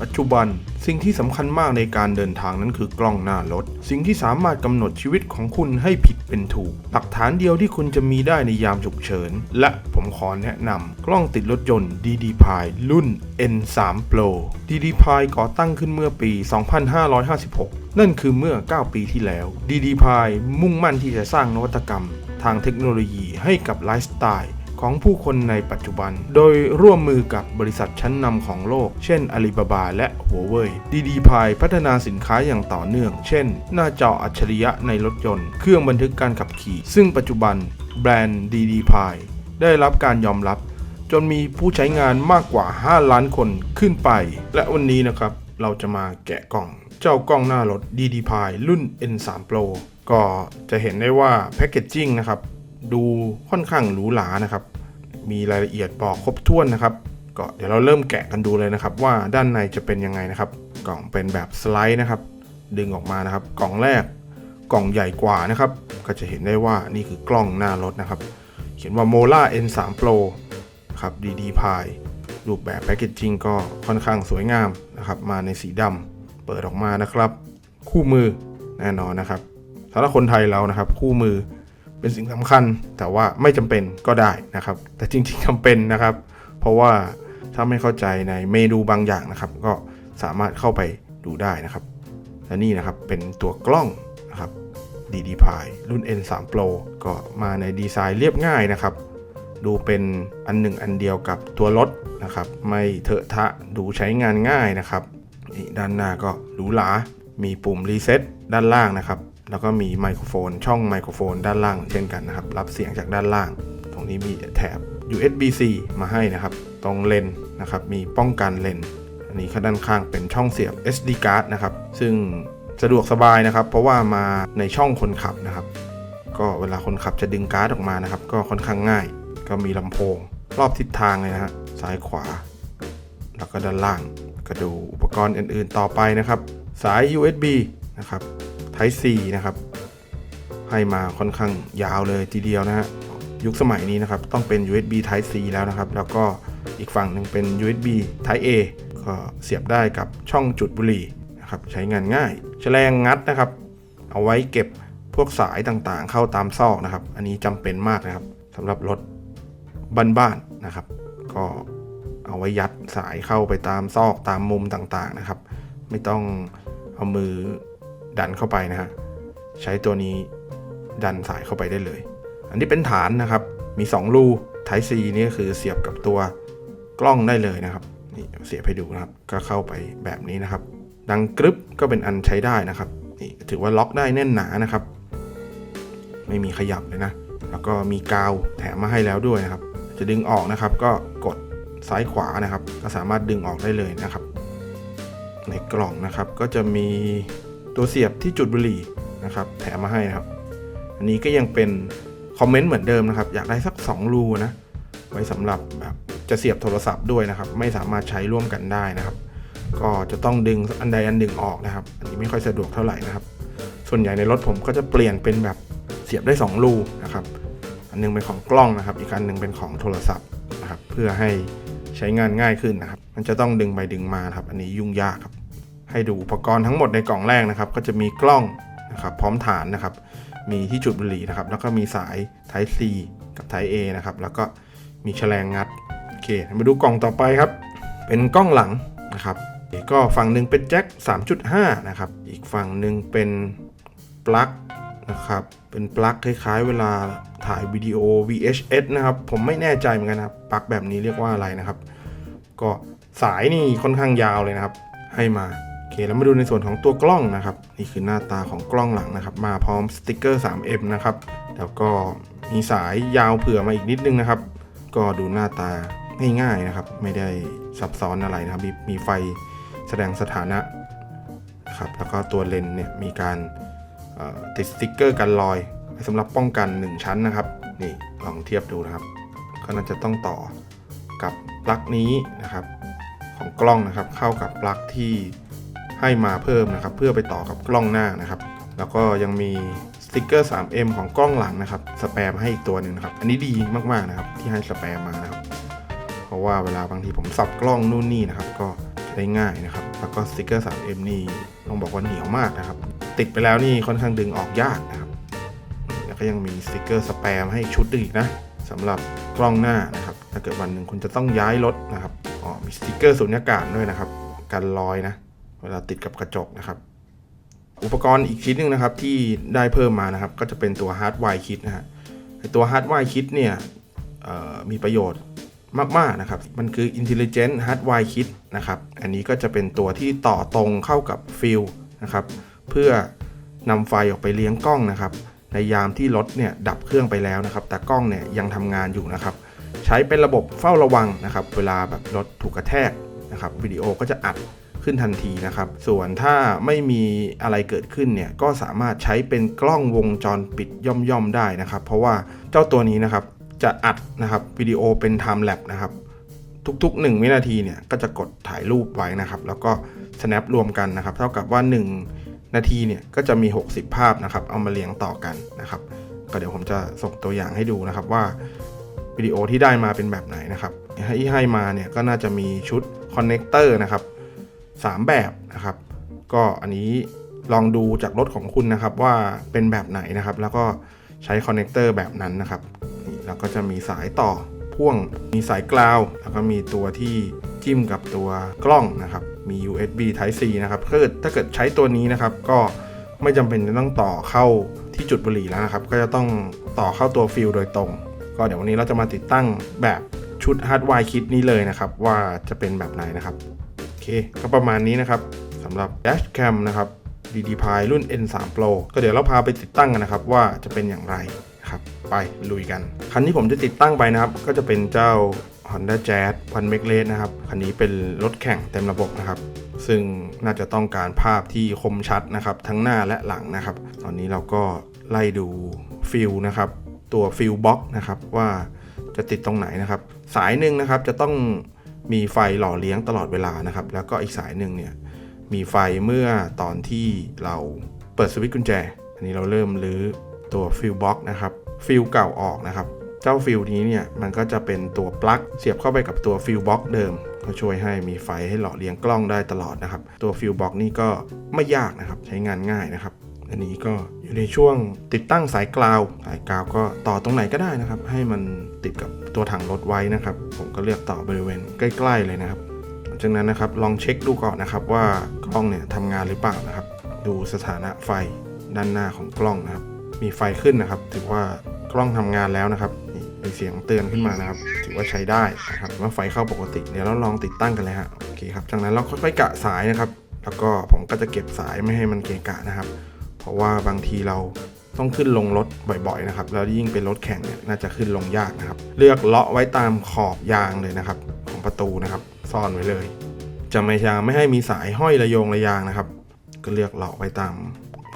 ปัจจุบันสิ่งที่สำคัญมากในการเดินทางนั้นคือกล้องหน้ารถ สิ่งที่สามารถกำหนดชีวิตของคุณให้ผิดเป็นถูก หลักฐานเดียวที่คุณจะมีได้ในยามฉุกเฉิน และผมขอแนะนำกล้องติดรถยนต์ DD p i รุ่น N3 Pro DD p i ก่อตั้งขึ้นเมื่อปี 2556 นั่นคือเมื่อ 9 ปีที่แล้ว DD p i มุ่งมั่นที่จะสร้างนวัตกรรม ทางเทคโนโลยีให้กับไลฟ์สไตล์ ของผู้คนในปัจจุบัน โดยร่วมมือกับบริษัทชั้นนำของโลก เช่น Alibaba และ Huawei DD p i พัฒนาสินค้าอย่างต่อเนื่อง เช่น หน้าจออัจฉริยะในรถยนต์ เครื่องบันทึกการขับขี่ ซึ่งปัจจุบันแบรนด์ DD p i ได้รับการยอมรับ จนมีผู้ใช้งานมากกว่า 5 ล้านคนขึ้นไป และวันนี้นะครับเราจะมาแกะกล่อง เจ้ากล้องหน้ารถ DD p i รุ่น N3 Pro ก็จะเห็นได้ว่าแพคเกจจิ้งนะครับ ดูค่อนข้างหรูหรานะครับ มีรายละเอียดบอกครบถ้วนนะครับ ก็เดี๋ยวเราเริ่มแกะกันดูเลยนะครับ ว่าด้านในจะเป็นยังไงนะครับ กล่องเป็นแบบสไลด์นะครับ ดึงออกมานะครับ กล่องแรกกล่องใหญ่กว่านะครับ ก็จะเห็นได้ว่านี่คือกล้องหน้ารถนะครับ เขียนว่า Mola N3 Pro ครับ DD p i รูปแบบแพคเกจจิ้งก็ค่อนข้างสวยงามนะครับ มาในสีดำเปิดออกมานะครับ คู่มือแน่นอนนะครับสำหรับคนไทยเรานะครับ คู่มือ เป็นสิ่งสำคัญ แต่ว่าไม่จำเป็นก็ได้นะครับ แต่จริงๆจำเป็นนะครับ เพราะว่าถ้าไม่เข้าใจในเมนูบางอย่างนะครับ ก็สามารถเข้าไปดูได้นะครับ และนี่นะครับเป็นตัวกล้องนะครับ DD p i รุ่น N3 Pro ก็มาในดีไซน์เรียบง่ายนะครับ ดูเป็นอันหนึ่งอันเดียวกับตัวรถนะครับ ไม่เถอะทะดูใช้งานง่ายนะครับด้านหน้าก็หรูหรา มีปุ่มรีเซ็ตด้านล่างนะครับ แล้วก็มีไมโครโฟน ช่องไมโครโฟนด้านล่างเช่นกันนะครับ รับเสียงจากด้านล่าง ตรงนี้มีแถบ USB-C มาให้นะครับ ตรงเลนนะครับ มีป้องกันเลน อันนี้ข้างด้านข้างเป็นช่องเสียบ SD card นะครับ ซึ่งสะดวกสบายนะครับ เพราะว่ามาในช่องคนขับนะครับ ก็เวลาคนขับจะดึงการ์ดออกมานะครับ ก็ค่อนข้างง่าย ก็มีลำโพง รอบทิศทางเลยนะฮะ ซ้ายขวา แล้วก็ด้านล่าง ก็ดูอุปกรณ์อื่น ๆ ต่อไปนะครับ สาย USB นะครับ Type C นะครับให้มาค่อนข้างยาวเลยทีเดียวนะฮะยุคสมัยนี้นะครับต้องเป็น USB Type C แล้วนะครับ แล้วก็อีกฝั่งหนึ่งเป็น USB Type A ก็เสียบได้กับช่องจุดบุหรี่นะครับใช้งานง่ายแฉลงงัดนะครับ เอาไว้เก็บพวกสายต่างๆ เข้าตามซอกนะครับ อันนี้จำเป็นมากนะครับสำหรับรถบ้านๆนะครับ ก็เอาไว้ยัดสายเข้าไปตามซอกตามมุมต่างๆนะครับ ไม่ต้องเอามือ ดันเข้าไปนะฮะใช้ตัวนี้ดันสายเข้าไปได้เลย อันนี้เป็นฐานนะครับ มี 2 รู Type C นี่ก็คือเสียบกับตัวกล้องได้เลยนะครับนี่เสียบให้ดูนะครับ ก็เข้าไปแบบนี้นะครับ ดังกรึบก็เป็นอันใช้ได้นะครับนี่ถือว่าล็อกได้แน่นหนานะครับ ไม่มีขยับเลยนะ แล้วก็มีกาวแถมมาให้แล้วด้วยนะครับ จะดึงออกนะครับ ก็กดซ้ายขวานะครับ ก็สามารถดึงออกได้เลยนะครับ ในกล่องนะครับก็จะมี ตัวเสียบที่จุดบุหรี่นะครับแถมมาให้นะครับ อันนี้ก็ยังเป็นคอมเมนต์เหมือนเดิมนะครับ อยากได้สัก 2 รูนะ ไว้สำหรับแบบจะเสียบโทรศัพท์ด้วยนะครับ ไม่สามารถใช้ร่วมกันได้นะครับ ก็จะต้องดึงอันใดอันหนึ่งออกนะครับ อันนี้ไม่ค่อยสะดวกเท่าไหร่นะครับ ส่วนใหญ่ในรถผมก็จะเปลี่ยนเป็นแบบเสียบได้ 2 รูนะครับ อันหนึงเป็นของกล้องนะครับ อีกอันหนึ่งเป็นของโทรศัพท์นะครับ เพื่อให้ใช้งานง่ายขึ้นนะครับ มันจะต้องดึงไปดึงมาครับ อันนี้ยุ่งยากครับ ให้ดูอุปกรณ์ทั้งหมดในกล่องแรกนะครับ ก็จะมีกล้องนะครับพร้อมฐานนะครับ มีที่จุดบุหรี่นะครับ แล้วก็มีสาย Type C กับ Type A นะครับ แล้วก็มีแฉลงงัดโอเคมาดูกล่องต่อไปครับ เป็นกล้องหลังนะครับก็ฝั่งหนึ่งเป็นแจ็ค 3.5 นะครับ อีกฝั่งหนึ่งเป็นปลั๊กนะครับ เป็นปลั๊กคล้ายๆ เวลาถ่ายวิดีโอ VHS นะครับ ผมไม่แน่ใจเหมือนกันนะปลั๊กแบบนี้เรียกว่าอะไรนะครับ ก็สายนี่ค่อนข้างยาวเลยนะครับ ให้มา เคแล้วมาดูในส่วนของตัวกล้องนะครับนี่คือหน้าตาของกล้องหลังนะครับ มาพร้อมสติกเกอร์ 3M นะครับแล้วก็มีสายยาวเผื่อมาอีกนิดนึงนะครับ ก็ดูหน้าตาง่ายๆนะครับ ไม่ได้ซับซ้อนอะไรนะครับ มีมีไฟแสดงสถานะนะครับแล้วก็ตัวเลนส์เนี่ยมีการติดสติกเกอร์กันรอยสำหรับป้องกัน 1 ชั้นนะครับนี่ลองเทียบดูนะครับ ก็น่าจะต้องต่อกับปลั๊กนี้นะครับ ของกล้องนะครับ เข้ากับปลั๊กที่ ให้มาเพิ่มนะครับ เพื่อไปต่อกับกล้องหน้านะครับ แล้วก็ยังมีสติกเกอร์ 3M ของกล้องหลังนะครับสแปมให้อีกตัวหนึ่งนะครับอันนี้ดีมากๆนะครับที่ให้สแปมมานะครับ เพราะว่าเวลาบางทีผมสับกล้องนู่นนี่นะครับ ก็ใช้ได้ง่ายนะครับ แล้วก็สติกเกอร์ 3M นี่ต้องบอกว่าเหนียวมากนะครับ ติดไปแล้วนี่ค่อนข้างดึงออกยากนะครับ แล้วก็ยังมีสติกเกอร์สแปมให้ชุดหนึงอีกนะสำหรับกล้องหน้านะครับ ถ้าเกิดวันหนึ่งคุณจะต้องย้ายรถนะครับ อ๋อ มีสติกเกอร์สุญญากาศด้วยนะครับ กันรอยนะ เวลาติดกับกระจกนะครับ อุปกรณ์อีกชิ้นหนึ่งนะครับที่ได้เพิ่มมานะครับ ก็จะเป็นตัวฮาร์ดไวร์คิดนะฮะตัวฮาร์ดไวร์คิดเนี่ยมีประโยชน์มาก ๆ นะครับ มันคือ Intelligent Hardwire Kit นะครับ อันนี้ก็จะเป็นตัวที่ต่อตรงเข้ากับฟิลนะครับ เพื่อนำไฟออกไปเลี้ยงกล้องนะครับ ในยามที่รถเนี่ยดับเครื่องไปแล้วนะครับ แต่กล้องเนี่ยยังทำงานอยู่นะครับ ใช้เป็นระบบเฝ้าระวังนะครับ เวลาแบบรถถูกกระแทกนะครับ วิดีโอก็จะอัด ขึ้นทันทีนะครับ ส่วนถ้าไม่มีอะไรเกิดขึ้นเนี่ยก็สามารถใช้เป็นกล้องวงจรปิดย่อมๆได้นะครับ เพราะว่าเจ้าตัวนี้นะครับจะอัดนะครับวิดีโอเป็น time lapse นะครับทุกๆ 1 วินาทีเนี่ยก็จะกดถ่ายรูปไว้นะครับ แล้วก็ snap รวมกันนะครับ เท่ากับว่า 1 นาทีเนี่ยก็จะมี 60 ภาพนะครับ เอามาเรียงต่อกันนะครับ ก็เดี๋ยวผมจะส่งตัวอย่างให้ดูนะครับว่าวิดีโอที่ได้มาเป็นแบบไหนนะครับ ให้ให้มาเนี่ยก็น่าจะมีชุดคอนเน c เตอร์นะครับ 3 แบบนะครับ ก็อันนี้ลองดูจากรถของคุณนะครับว่าเป็นแบบไหนนะครับ แล้วก็ใช้คอนเน c เตอร์แบบนั้นนะครับแล้วก็จะมีสายต่อพ่วงมีสายกราว แล้วก็มีตัวที่จิ้มกับตัวกล้องนะครับ มี USB Type C นะครับถ้าเกิดถ้าเกิดใช้ตัวนี้นะครับ ก็ไม่จำเป็นจะต้องต่อเข้าที่จุดบุหรี่แล้วนะครับ ก็จะต้องต่อเข้าตัวฟิลโดยตรง ก็เดี๋ยววันนี้เราจะมาติดตั้งแบบชุดฮาร์ดไวร์คิดนี้เลยนะครับ ว่าจะเป็นแบบไหนนะครับ เค ก็ประมาณนี้นะครับสำหรับ Dash Cam นะครับ DD p i รุ่น N3 Pro ก็เดี๋ยวเราพาไปติดตั้งกันนะครับ ว่าจะเป็นอย่างไรนะครับ ไปลุยกัน คันที่ผมจะติดตั้งไปนะครับ ก็จะเป็นเจ้า Honda Jazz พันเมกเลสนะครับ คันนี้เป็นรถแข่งเต็มระบบนะครับ ซึ่งน่าจะต้องการภาพที่คมชัดนะครับ ทั้งหน้าและหลังนะครับ ตอนนี้เราก็ไล่ดูฟิลนะครับ ตัวฟิลบ็อกนะครับว่าจะติดตรงไหนนะครับ สายหนึ่งนะครับจะต้อง มีไฟหล่อเลี้ยงตลอดเวลานะครับ แล้วก็อีกสายหนึ่งเนี่ยมีไฟเมื่อตอนที่เราเปิดสวิตช์กุญแจ อันนี้เราเริ่มรื้อตัวฟิลบ็อกนะครับฟิลเก่าออกนะครับ เจ้าฟิลนี้เนี่ยมันก็จะเป็นตัวปลั๊กเสียบเข้าไปกับตัวฟิลบ็อกเดิมก็ช่วยให้มีไฟให้หล่อเลี้ยงกล้องได้ตลอดนะครับ ตัวฟิลบ็อกนี่ก็ไม่ยากนะครับใช้งานง่ายนะครับ อันนี้ก็อยู่ในช่วงติดตั้งสายกราวสายกราวก็ต่อตรงไหนก็ได้นะครับ ให้มันติดกับ ตัวถังรถไว้นะครับ ผมก็เลือกต่อบริเวณใกล้ ๆ เลยนะครับ หลังจากนั้นนะครับลองเช็คดูก่อนนะครับว่ากล้องเนี่ยทำงานหรือเปล่านะครับ ดูสถานะไฟด้านหน้าของกล้องนะครับ มีไฟขึ้นนะครับ ถือว่ากล้องทำงานแล้วนะครับนี่มีเสียงเตือนขึ้นมานะครับ ถือว่าใช้ได้นะครับว่าไฟเข้าปกติ เดี๋ยวเราลองติดตั้งกันเลยฮะโอเคครับจากนั้นเราค่อยๆกะสายนะครับ แล้วก็ผมก็จะเก็บสายไม่ให้มันเกะกะนะครับ เพราะว่าบางทีเรา ต้องขึ้นลงรถบ่อยๆนะครับแล้วยิ่งเป็นรถแข่งเนี่ยน่าจะขึ้นลงยากนะครับ เลือกเลาะไว้ตามขอบยางเลยนะครับ ของประตูนะครับ ซ่อนไว้เลย จะไม่ยางไม่ให้มีสายห้อยระยงระยางนะครับ ก็เลือกเลาะไว้ตาม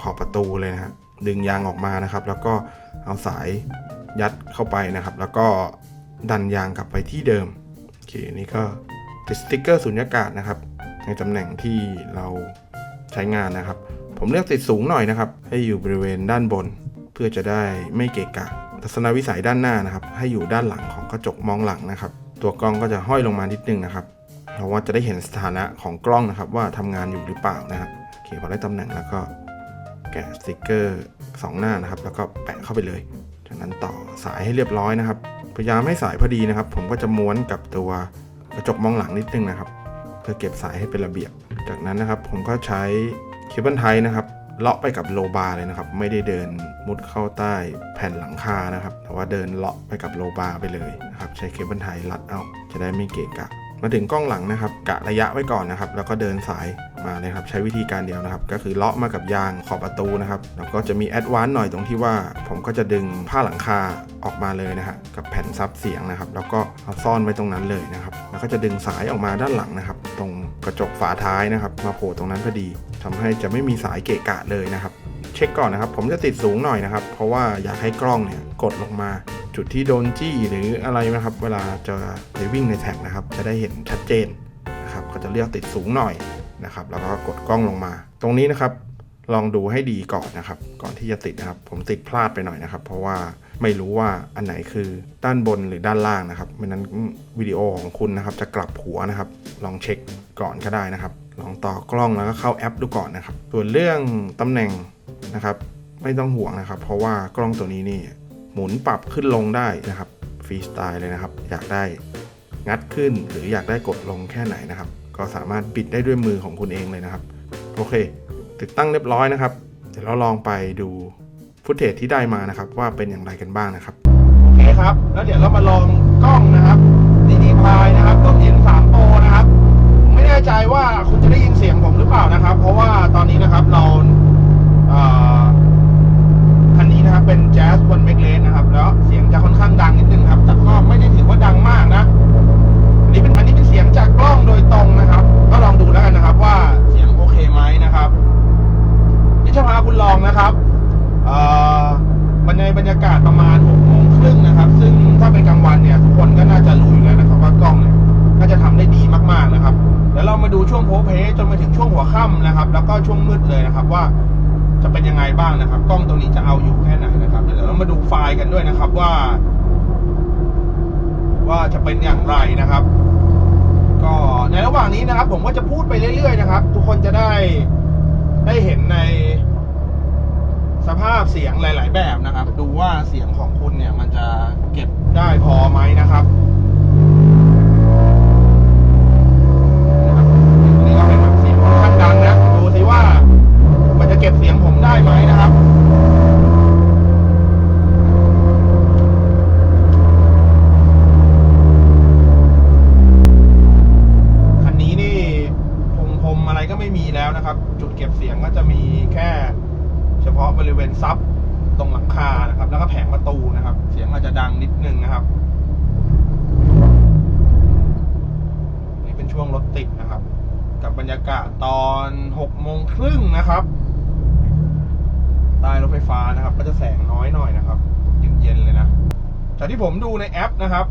ขอบประตูเลยนะฮะดึงยางออกมานะครับ แล้วก็เอาสายยัดเข้าไปนะครับ แล้วก็ดันยางกลับไปที่เดิมโอเคนี่ก็ติดสติ๊กเกอร์สุญญากาศนะครับ ในตำแหน่งที่เราใช้งานนะครับ ผมเลือกติดสูงหน่อยนะครับ ให้อยู่บริเวณด้านบน เพื่อจะได้ไม่เกะกะทัศนวิสัยด้านหน้านะครับ ให้อยู่ด้านหลังของกระจกมองหลังนะครับ ตัวกล้องก็จะห้อยลงมานิดนึงนะครับ เพราะว่าจะได้เห็นสถานะของกล้องนะครับ ว่าทำงานอยู่หรือเปล่านะครับโอเคพอได้ตำแหน่งแล้วก็แกะสติกเกอร์สองหน้านะครับ แล้วก็แปะเข้าไปเลย จากนั้นต่อสายให้เรียบร้อยนะครับ พยายามให้สายพอดีนะครับ ผมก็จะม้วนกับตัวกระจกมองหลังนิดนึงนะครับ เพื่อเก็บสายให้เป็นระเบียบ จากนั้นนะครับผมก็ใช้ เคเบิลไทนะครับเลาะไปกับโลบาร์เลยนะครับ ไม่ได้เดินมุดเข้าใต้แผ่นหลังคานะครับ แต่ว่าเดินเลาะไปกับโลบาร์ไปเลยนะครับ ใช้เคเบิลไทรัดเอาจะได้ไม่เกะกะ มาถึงกล้องหลังนะครับ กะระยะไว้ก่อนนะครับ แล้วก็เดินสายมาเลยครับ ใช้วิธีการเดียวนะครับ ก็คือเลาะมากับยางขอบประตูนะครับ แล้วก็จะมีแอดวานซ์หน่อยตรงที่ว่า ผมก็จะดึงผ้าหลังคาออกมาเลยนะฮะกับแผ่นซับเสียงนะครับ แล้วก็เอาซ่อนไว้ตรงนั้นเลยนะครับ แล้วก็จะดึงสายออกมาด้านหลังนะครับ ตรง ระจกฝาท้ายนะครับ มาโผล่ตรงนั้นพอดีทำให้จะไม่มีสายเกะกะเลยนะครับ เช็คก่อนนะครับ ผมจะติดสูงหน่อยนะครับ เพราะว่าอยากให้กล้องเนี่ยกดลงมา จุดที่โดนจี้หรืออะไรนะครับ เวลาจะไปวิ่งในแท็กนะครับ จะได้เห็นชัดเจนนะครับก็จะเลือกติดสูงหน่อยนะครับ แล้วก็กดกล้องลงมา ตรงนี้นะครับลองดูให้ดีก่อนนะครับ ก่อนที่จะติดนะครับ ผมติดพลาดไปหน่อยนะครับ เพราะว่าไม่รู้ว่าอันไหนคือด้านบนหรือด้านล่างนะครับไม่นั้นวิดีโอของคุณนะครับจะกลับหัวนะครับ ลองเช็ค ก่อนก็ได้นะครับ ลองต่อกล้องแล้วก็เข้าแอปดูก่อนนะครับ ส่วนเรื่องตำแหน่งนะครับ ไม่ต้องห่วงนะครับ เพราะว่ากล้องตัวนี้นี่หมุนปรับขึ้นลงได้นะครับฟรีสไตล์เลยนะครับ อยากได้งัดขึ้นหรืออยากได้กดลงแค่ไหนนะครับ ก็สามารถบิดได้ด้วยมือของคุณเองเลยนะครับ โอเค ติดตั้งเรียบร้อยนะครับ เดี๋ยวเราลองไปดูฟุตเทจที่ได้มานะครับ ว่าเป็นอย่างไรกันบ้างนะครับโอเคครับ แล้วเดี๋ยวเรามาลองกล้องนะครับ จะเป็นยังไงบ้างนะครับ กล้องตัวนี้จะเอาอยู่แค่ไหนนะครับ เดี๋ยวเรามาดูไฟล์กันด้วยนะครับว่า ว่าจะเป็นอย่างไรนะครับ ก็ในระหว่างนี้นะครับ ผมก็จะพูดไปเรื่อยๆนะครับ ทุกคนจะได้ได้เห็นในสภาพเสียงหลาย ๆ แบบนะครับ ดูว่าเสียงของคุณเนี่ย มันจะเก็บได้พอไหมนะครับนะครับ เก็บเสียงผมได้ไหมนะครับ คันนี้นี่พงพรมอะไรก็ไม่มีแล้วนะครับ จุดเก็บเสียงก็จะมีแค่ เฉพาะบริเวณซับตรงหลังคานะครับ แล้วก็แผงประตูนะครับ เสียงอาจจะดังนิดนึงนะครับ นี่เป็นช่วงรถติดนะครับ กับบรรยากาศตอน6โมงครึ่งนะครับ ใต้รถไฟฟ้านะครับ ก็จะแสงน้อยหน่อยนะครับ เย็นๆเลยนะ จาก ที่ผมดูในแอปนะครับ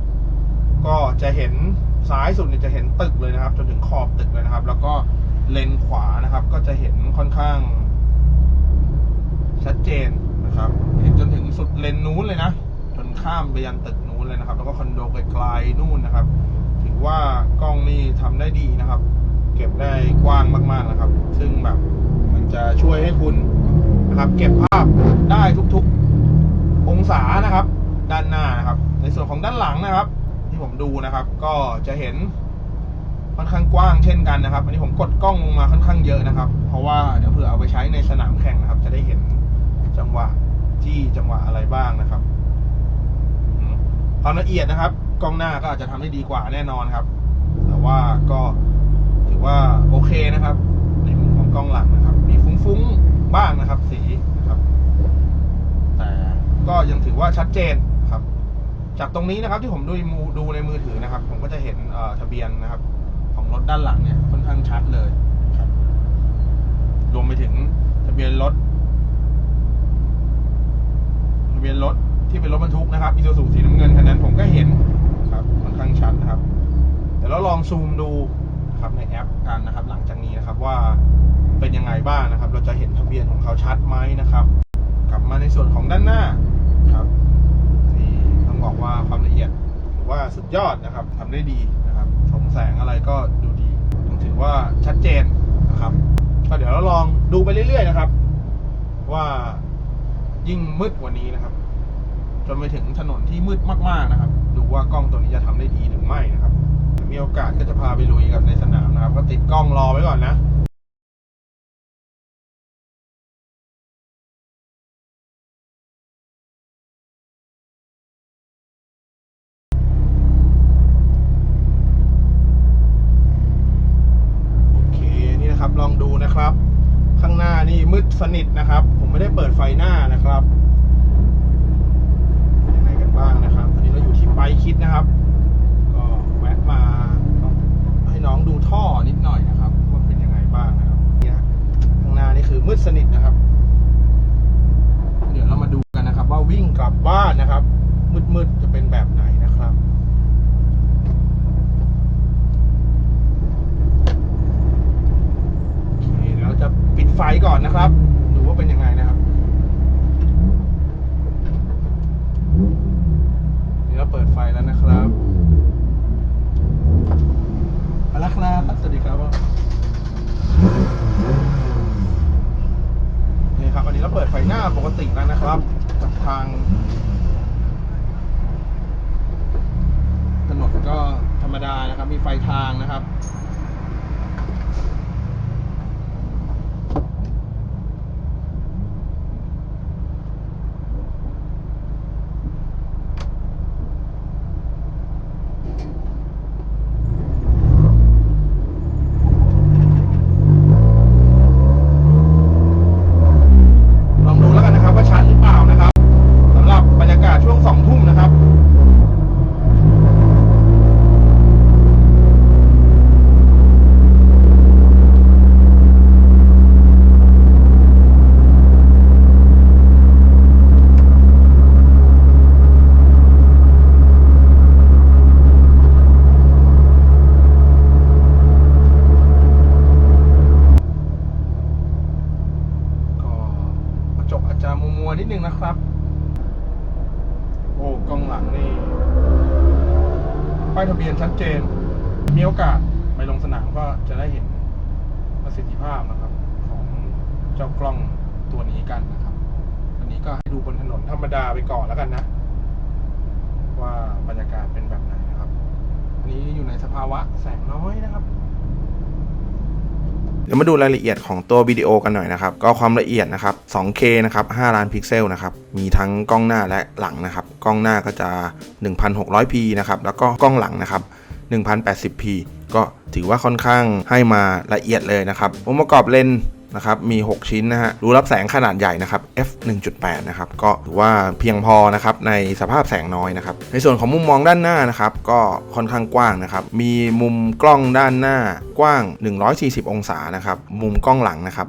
ก็จะเห็นซ้ายสุดเนี่ยจะเห็นตึกเลยนะครับ จนถึงขอบตึกเลยนะครับ แล้วก็เลนขวานะครับ ก็จะเห็นค่อนข้าง ชัดเจนนะครับ เห็นจนถึงสุดเลนนู้นเลยนะจนข้ามไปยันตึกนู้นเลยนะครับ แล้วก็คอนโดไกลๆนู่นนะครับ ถือว่ากล้องนี่ทำได้ดีนะครับ เก็บได้กว้างมากๆนะครับ ซึ่งแบบมันจะช่วยให้คุณนะครับ เก็บภาพได้ทุกๆ องศานะครับ ด้านหน้านะครับ ในส่วนของด้านหลังนะครับ ที่ผมดูนะครับ ก็จะเห็นค่อนข้างกว้างเช่นกันนะครับ อันนี้ผมกดกล้องลงมาค่อนข้างเยอะนะครับ เพราะว่าเดี๋ยวเผื่อเอาไปใช้ในสนามแข่งนะครับ จะได้เห็นจังหวะที่จังหวะอะไรบ้างนะครับอืมความละเอียดนะครับ กล้องหน้าก็อาจจะทำได้ดีกว่าแน่นอนครับ แต่ว่าก็ถือว่าโอเคนะครับ ในมุมของกล้องหลังนะครับ มีฟุ้งๆบ้างนะครับ สีนะครับ แต่ก็ยังถือว่าชัดเจน จากตรงนี้นะครับที่ผมดูมูดูในมือถือนะครับ ผมก็จะเห็นเอ่อทะเบียนนะครับ ของรถด้านหลังเนี่ยค่อนข้างชัดเลยครับรวมไปถึงทะเบียนรถทะเบียนรถที่เป็นรถบรรทุกนะครับอีซูซูสีน้ำเงินคันนั้นผมก็เห็นครับค่อนข้างชัดนะครับเดี๋ยวเราลองซูมดูนะครับในแอปกันนะครับ หลังจากนี้นะครับว่าเป็นยังไงบ้างนะครับ เราจะเห็นทะเบียนของเขาชัดไหมนะครับ กลับมาในส่วนของด้านหน้าครับนี่ต้ องบอกว่าความละเอียดถือว่าสุดยอดนะครับทำได้ดีนะครับสงแสงอะไรก็ดูดียังถือว่าชัดเจนนะครับ ก็เดี๋ยวเราลองดูไปเรื่อยๆนะครับ ว่ายิ่งมืดกว่านี้นะครับ จนไปถึงถนนที่มืดมากๆนะครับ ดูว่ากล้องตัวนี้จะทำได้ดีหรือไม่นะครับมีโอกาสก็จะพาไปลุยกับในสนามนะครับ ก็ติดกล้องรอไว้ก่อนนะ สนิทนะครับ ผมไม่ได้เปิดไฟหน้านะครับยังไงกันบ้างนะครับตอนนี้เราอยู่ที่ไปคิดนะครับ ก็แวะมาให้น้องดูท่อนิดหน่อยนะครับว่าเป็นยังไงบ้างนะครับเนี่ยข้างหน้านี่คือมืดสนิทนะครับ เดี๋ยวเรามาดูกันนะครับ ว่าวิ่งกลับบ้านนะครับ มืดๆจะเป็นแบบไหนนะครับโอเคเดี๋ยวจะปิดไฟก่อนนะครับ มาดูรายละเอียดของตัววิดีโอกันหน่อยนะครับ ก็ความละเอียดนะครับ 2K นะครับ 5 ล้านพิกเซลนะครับ มีทั้งกล้องหน้าและหลังนะครับ กล้องหน้าก็จะ 1600p นะครับ แล้วก็กล้องหลังนะครับ 1080p ก็ถือว่าค่อนข้างให้มาละเอียดเลยนะครับ องค์ประกอบเลนส์ นะครับมี 6 ชิ้นนะฮะรูรับแสงขนาดใหญ่นะครับ f 1.8 นะครับก็ถือว่าเพียงพอนะครับในสภาพแสงน้อยนะครับในส่วนของมุมมองด้านหน้านะครับก็ค่อนข้างกว้างนะครับมีมุมกล้องด้านหน้ากว้าง 140 องศานะครับมุมกล้องหลังนะครับ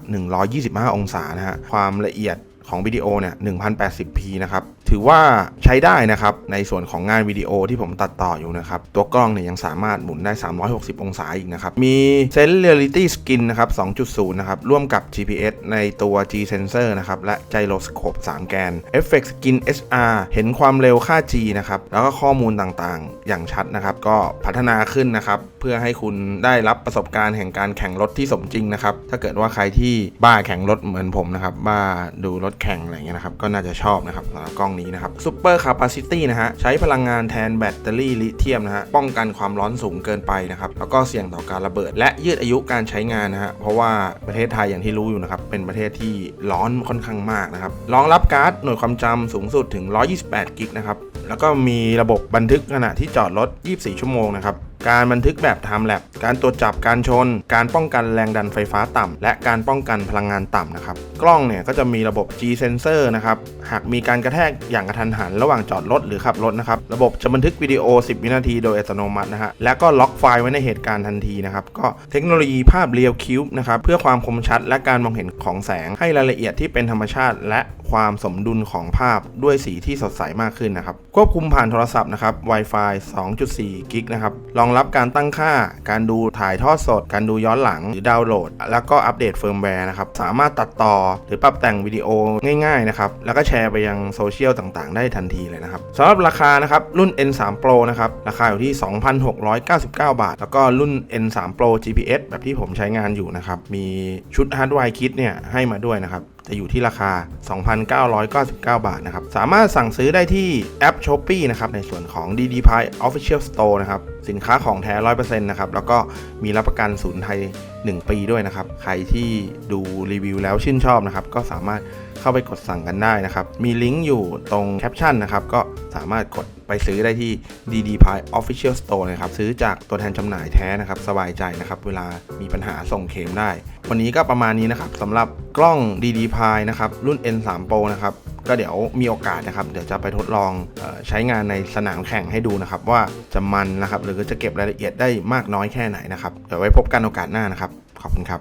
125 องศานะฮะความละเอียดของวิดีโอเนี่ย 1080p นะครับ ถือว่าใช้ได้นะครับ ในส่วนของงานวิดีโอที่ผมตัดต่ออยู่นะครับ ตัวกล้องเนี่ยยังสามารถหมุนได้ 360 องศาอีกนะครับ มี Sense Reality Skin นะครับ 2.0 นะครับ ร่วมกับ GPS ในตัว G Sensor นะครับ และ Gyroscope 3แกน Effect Skin HR เห็นความเร็วค่า G นะครับ แล้วก็ข้อมูลต่างๆ อย่างชัดนะครับ ก็พัฒนาขึ้นนะครับ เพื่อให้คุณได้รับประสบการณ์แห่งการแข่งรถที่สมจริงนะครับ ถ้าเกิดว่าใครที่บ้าแข่งรถเหมือนผมนะครับ บ้าดูรถแข่งอะไรเงี้ยนะครับ ก็น่าจะชอบนะครับสำหรับกล้องนี้นะครับซูเปอร์คาปาซิตี้นะฮะใช้พลังงานแทนแบตเตอรี่ลิเธียมนะฮะป้องกันความร้อนสูงเกินไปนะครับแล้วก็เสี่ยงต่อการระเบิด และยืดอายุการใช้งานนะฮะเพราะว่าประเทศไทยอย่างที่รู้อยู่นะครับเป็นประเทศที่ร้อนค่อนข้างมากนะครับรองรับการ์ดหน่วยความจำสูงสุดถึง 128 กิกนะครับแล้วก็มีระบบบันทึกขณะที่จอดรถ 24 ชั่วโมงนะครับ การบันทึกแบบ Time l a p การตรวจจับการชน การป้องกันแรงดันไฟฟ้าต่ำ และการป้องกันพลังงานต่ำนะครับ กล้องเนี่ยก็จะมีระบบ G Sensor นะครับ หากมีการกระแทกอย่างกระทันหันระหว่างจอดรถหรือขับรถนะครับ ระบบจะบันทึกวิดีโอ 10 วินาทีโดยอัตโนมัตินะฮะ และก็ล็อกไฟล์ไว้ในเหตุการณ์ทันทีนะครับ ก็เทคโนโลยีภาพเรียลคิวบ์นะครับ เพื่อความคมชัด และการมองเห็นของแสง ให้รายละเอียดที่เป็นธรรมชาติ และความสมดุลของภาพด้วยสีที่สดใสมากขึ้นนะครับ ควบคุมผ่านโทรศัพท์นะครับ Wi-Fi 2.4 กิกนะครับ รองรับการตั้งค่า การดูถ่ายทอดสด การดูย้อนหลังหรือดาวน์โหลด แล้วก็อัปเดตเฟิร์มแวร์นะครับสามารถตัดต่อหรือปรับแต่งวิดีโอง่ายๆนะครับแล้วก็แชร์ไปยังโซเชียลต่างๆ ได้ทันทีเลยนะครับสำหรับราคานะครับรุ่น N3 Pro นะครับราคาอยู่ที่ 2,699 บาท แล้วก็รุ่น N3 Pro GPS แบบที่ผมใช้งานอยู่นะครับมีชุดฮาร์ดแวร์คิดเนี่ยให้มาด้วยนะครับ จะอยู่ที่ราคา 2,999 บาทนะครับ สามารถสั่งซื้อได้ที่แอป s h o p e e นะครับในส่วนของ DD p i Official Store นะครับ สินค้าของแท้ 100%นะครับ แล้วก็มีรับประกันศูนย์ไทย 1 ปีด้วยนะครับ ใครที่ดูรีวิวแล้วชื่นชอบนะครับ ก็สามารถเข้าไปกดสั่งกันได้นะครับ มีลิงก์อยู่ตรงแคปชั่นนะครับ ก็สามารถกดไปซื้อได้ที่ DD p i Official Store นะครับ ซื้อจากตัวแทนจำหน่ายแท้นะครับ สบายใจนะครับ เวลามีปัญหาส่งเคลมได้ วันนี้ก็ประมาณนี้นะครับสำหรับกล้อง DD p i นะครับ รุ่น N3 Pro นะครับ ก็เดี๋ยวมีโอกาสนะครับ เดี๋ยวจะไปทดลองออใช้งานในสนามแข่งให้ดูนะครับ ว่าจะมันนะครับ หรือจะเก็บรายละเอียดได้มากน้อยแค่ไหนนะครับ เดี๋ยวไว้พบกันโอกาสหน้านะครับ ขอบคุณครับ